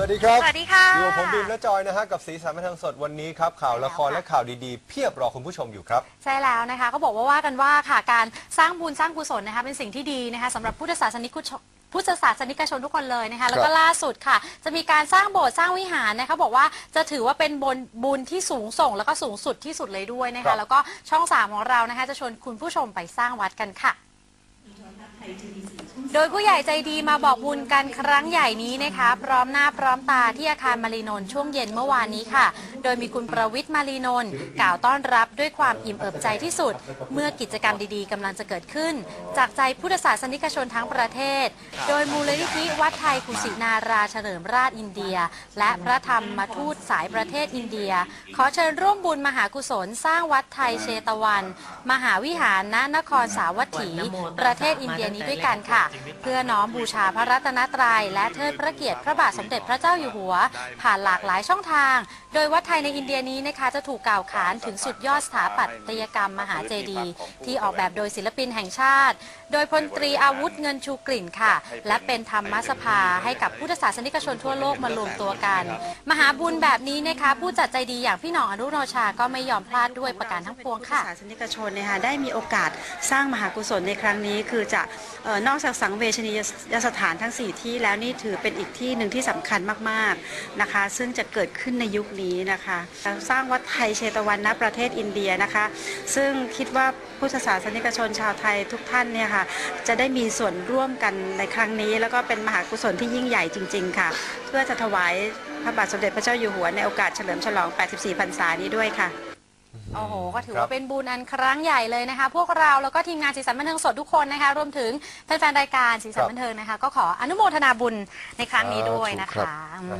วัสดีครับ สวัสดีค่ะ อยู่กับผมบีมและจอยนะฮะกับสีสันบันเทิงสดวันนี้ครับข่าวละครใช่แล้วค่ะและข่าวดีๆ เพียบรอคุณผู้ชมอยู่ครับ ใช่แล้วนะคะเขาบอกว่าว่ากันว่าค่ะการสร้างบุญสร้างกุศลนะคะเป็นสิ่งที่ดีนะคะสำหรับพุทธศาสนิกชนพุทธศาสนิกชนทุกคนเลยนะคะ แล้วก็ล่าสุดค่ะ จะมีการสร้างโบสถ์สร้างวิหารนะคะบอกว่าจะถือว่าเป็นบุญบุญที่สูงส่ง แล้วก็สูงสุดที่สุดเลยด้วยนะครัคะ บ แล้วก็ช่องสามของเรานะคะ จะชวนคุณผู้ชมไปสร้างวัดกันค่ะโดยผู้ใหญ่ใจดีมาบอกบุญกันครั้งใหญ่นี้นะคะ พร้อมหน้าพร้อมตาที่อาคารมารีนนท์ช่วงเย็นเมื่อวานนี้ค่ะ โดยมีคุณประวิทย์มารีนนท์กล่าวต้อนรับด้วยความอิ่มเอิบใจที่สุด เมื่อกิจกรรมดีๆกำลังจะเกิดขึ้น จากใจพุทธศาสนิกชนทั้งประเทศ โดยมูลนิธิวัดไทยกุสินาราเฉลิมราชอินเดีย และพระธรรมทูตสายประเทศอินเดีย ขอเชิญร่วมบุญมหากุศลสร้างวัดไทยเชตวัน มหาวิหารณนครสาวัตถี ประเทศอินเดียนี้ด้วยกันค่ะเพื่อน้อมบูชาพระรัตนตรัยและเทิดพระเกียรติพระบาทสมเด็จพระเจ้าอยู่หัว ผ่านหลากหลายช่องทางโดยวัดไทยในอินเดียนี้นะคะจะถูกกล่าวขานถึงสุดยอดสถาปัตยกรรมมหาเจดีย์ที่ออกแบบโดยศิลปินแห่งชาติ โดยพลตรีอาวุธเงินชูกลิ่นค่ะ และเป็นธรรมสภาให้กับพุทธศาสนิกชนทั่วโลกมารวมตัวกัน มหาบุญแบบนี้นะคะผู้จัดใจดีอย่างพี่หน้องอนุโนชาก็ไม่ยอมพลาดด้วยประการทั้งปวงค่ะพุทธศาสนิกชนนี่ยค่ะได้มีโอกาสสร้างมหากุศลในครั้งนี้ คือจะออนอกจากสังเวชนียสถานทั้ง 4 ที่แล้วนี่ถือเป็นอีกที่หนึ่งที่สำคัญมากๆนะคะ ซึ่งจะเกิดขึ้นในยุคนี้นะคะสร้างวัดไทยเชตวันณประเทศอินเดียนะคะ ซึ่งคิดว่าพุทธศาสนิกชนชาวไทยทุกท่านเนี่ยค่ะจะได้มีส่วนร่วมกันในครั้งนี้ แล้วก็เป็นมหากุศลที่ยิ่งใหญ่จริง ๆ ค่ะ เพื่อจะถวายพระบาทสมเด็จพระเจ้าอยู่หัวในโอกาสเฉลิมฉลอง 84 พรรษานี้ด้วยค่ะโอ้โห ก็ถือครัว่าบเป็นบุญอันครั้งใหญ่เลยนะคะ พวกเราแล้วก็ทีมงานสีสันบันเทิงสดทุกคนนะคะ รวมถึงแฟนๆรายการสีสันบันเทิงนะคะ ก็ขออนุโมทนาบุญในครั้งนี้ด้วยนะครัคะบอืม